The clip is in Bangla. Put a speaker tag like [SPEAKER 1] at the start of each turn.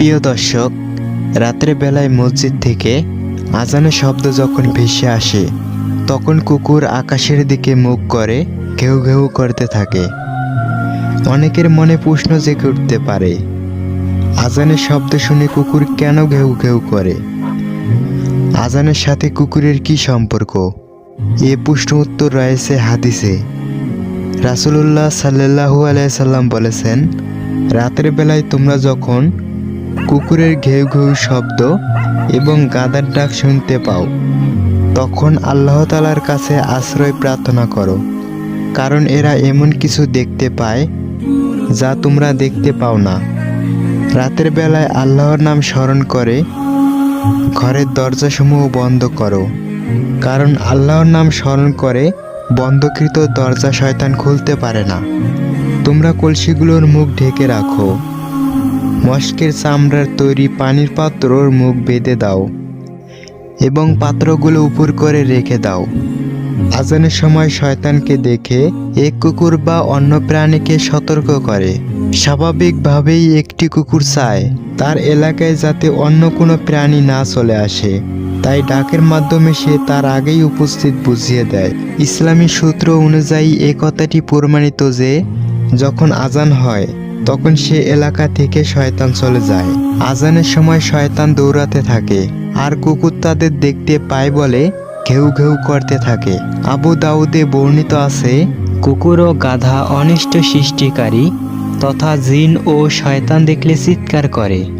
[SPEAKER 1] প্রিয় দর্শক, রাতের বেলায় মসজিদ থেকে আজানের শব্দ যখন ভেসে আসে, তখন কুকুর আকাশের দিকে মুখ করে ঘেউ ঘেউ করতে থাকে। অনেকের মনে প্রশ্ন জেগে উঠতে পারে, আজানের শব্দ শুনে কুকুর কেন ঘেউ ঘেউ করে? আজানের সাথে কুকুরের কি সম্পর্ক? এ প্রশ্ন উত্তর রয়েছে হাদিসে। রাসুলুল্লাহ সাল্লাহু আলাইসাল্লাম বলেছেন, রাতের বেলায় তোমরা যখন কুকুরের ঘেউ ঘেউ শব্দ এবং গাদার ডাক শুনতে পাও। তখন আল্লাহ তালার কাছে আশ্রয় প্রার্থনা করো, কারণ এরা এমন কিছু দেখতে পায় যা তোমরা দেখতে পাও না। রাতের বেলায় আল্লাহর নাম স্মরণ করে ঘরের দরজাসমূহ বন্ধ করো, কারণ আল্লাহর নাম স্মরণ করে বন্ধকৃত দরজা শয়তান খুলতে পারে না। তোমরা কলসিগুলোর মুখ ঢেকে রাখো। মস্কের চামড়ার তৈরি পানির পাত্রর মুখ বেঁধে দাও এবং পাত্রগুলো উপর করে রেখে দাও। আজানের সময় শয়তানকে দেখে এক কুকুর বা অন্য প্রাণীকে সতর্ক করে। স্বাভাবিকভাবেই একটি কুকুর চায়, তার এলাকায় যাতে অন্য কোনো প্রাণী না চলে আসে। তাই ডাকের মাধ্যমে সে তার আগেই উপস্থিত বুঝিয়ে দেয়। ইসলামী সূত্র অনুযায়ী এ কথাটি প্রমাণিত যে, যখন আজান হয় তখন সে এলাকা থেকে শয়তান চলে যায়। আজানের সময় শয়তান দৌড়াতে থাকে, আর কুকুর তাদের দেখতে পায় বলে ঘেউ ঘেউ করতে থাকে। আবু দাউদে বর্ণিত আছে,
[SPEAKER 2] কুকুর ও গাধা অনিষ্ট সৃষ্টিকারী, তথা জিন ও শয়তান দেখলে চিৎকার করে।